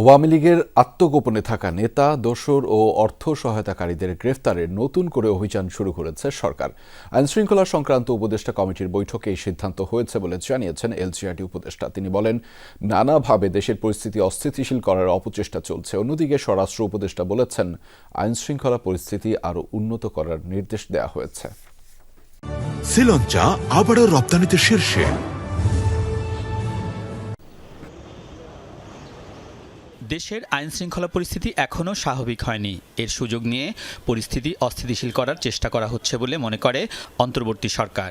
আওয়ামী লীগের আত্মগোপনে থাকা নেতা, দোসর ও অর্থ সহায়তাকারীদের গ্রেফতারে নতুন করে অভিযান শুরু করেছে সরকার। আইনশৃঙ্খলা সংক্রান্ত উপদেষ্টা কমিটির বৈঠকে এই সিদ্ধান্ত হয়েছে বলে জানিয়েছেন এলজিআরডি উপদেষ্টা। তিনি বলেন, নানাভাবে দেশের পরিস্থিতি অস্থিতিশীল করার অপচেষ্টা চলছে। অন্যদিকে স্বরাষ্ট্র উপদেষ্টা বলেছেন, আইনশৃঙ্খলা পরিস্থিতি আরও উন্নত করার নির্দেশ দেওয়া হয়েছে। শ্রীলঞ্চা আবারও রপ্তানিতে শীর্ষে। দেশের আইন শৃঙ্খলা পরিস্থিতি এখনও স্বাভাবিক হয়নি। এর সুযোগ নিয়ে পরিস্থিতি অস্থিতিশীল করার চেষ্টা করা হচ্ছে বলে মনে করে অন্তর্বর্তী সরকার।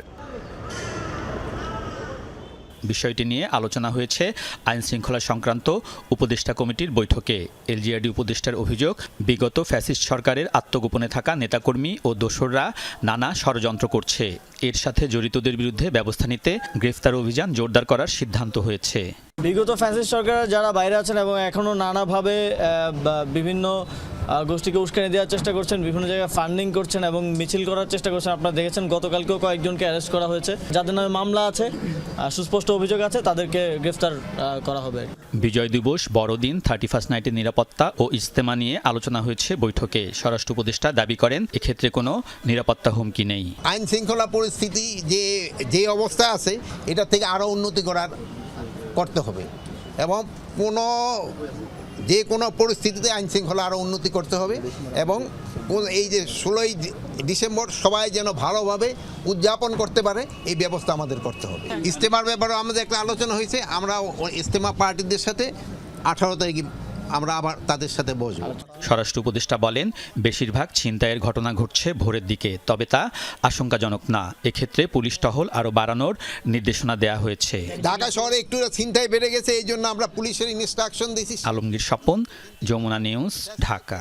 বিষয়টি নিয়ে আলোচনা হয়েছে আইন শৃঙ্খলা সংক্রান্ত উপদেষ্টা কমিটির বৈঠকে। এলজিআরডি উপদেষ্টার অভিযোগ বিগত ফ্যাসিস্ট সরকারের আত্মগোপনে থাকা নেতাকর্মী ও দোসররা নানা ষড়যন্ত্র করছে। এর সাথে জড়িতদের বিরুদ্ধে ব্যবস্থা নিতে গ্রেফতার অভিযান জোরদার করার সিদ্ধান্ত হয়েছে। বিগত ফ্যাসিস্ট সরকার যারা বাইরে আছেন এবং এখনও নানাভাবে বিভিন্ন গোষ্ঠীকে উস্কানি দেওয়ার চেষ্টা করছেন বিভিন্ন জায়গায় ফান্ডিং করছেন এবং মিছিল করার চেষ্টা করছেন আপনারা দেখেছেন গতকালকেও কয়েকজনকে অ্যারেস্ট করা হয়েছে। যাদের নামে মামলা আছে আহ, সুস্পষ্ট অভিযোগ আছে তাদেরকে গ্রেফতার করা হবে। বিজয় দিবস বড়দিন থার্টি ফার্স্ট নাইটের নিরাপত্তা ও ইজতেমা নিয়ে আলোচনা হয়েছে বৈঠকে। স্বরাষ্ট্র উপদেষ্টা দাবি করেন এক্ষেত্রে কোনো নিরাপত্তা হুমকি নেই। আইন শৃঙ্খলা পরিস্থিতি যে যে অবস্থা আছে এটা থেকে আরও উন্নতি করার করতে হবে। এবং কোনো যে কোনো পরিস্থিতিতে আইন শৃঙ্খলা আরও উন্নতি করতে হবে এবং এই যে ষোলোই ডিসেম্বর সবাই যেন ভালোভাবে উদযাপন করতে পারে, এই ব্যবস্থা আমাদের করতে হবে। ইস্তেমার ব্যাপারে আমাদের একটা আলোচনা হয়েছে আমরা ইজতেমা পার্টিদের সাথে আঠারো তারিখে আমরা আবার তাদের সাথে বসবো। স্বরাষ্ট্র উপদেষ্টা বলেন বেশিরভাগ ছিনতাইয়ের ঘটনা ঘটছে ভোরের দিকে তবে তা আশঙ্কাজনক না। এক্ষেত্রে পুলিশ টহল আরও বাড়ানোর নির্দেশনা দেয়া হয়েছে। ঢাকা শহরে একটু ছিনতাই বেড়ে গেছে এই জন্য আমরা পুলিশের ইনস্ট্রাকশন দিয়েছি। আলমগীর স্বপন যমুনা নিউজ ঢাকা।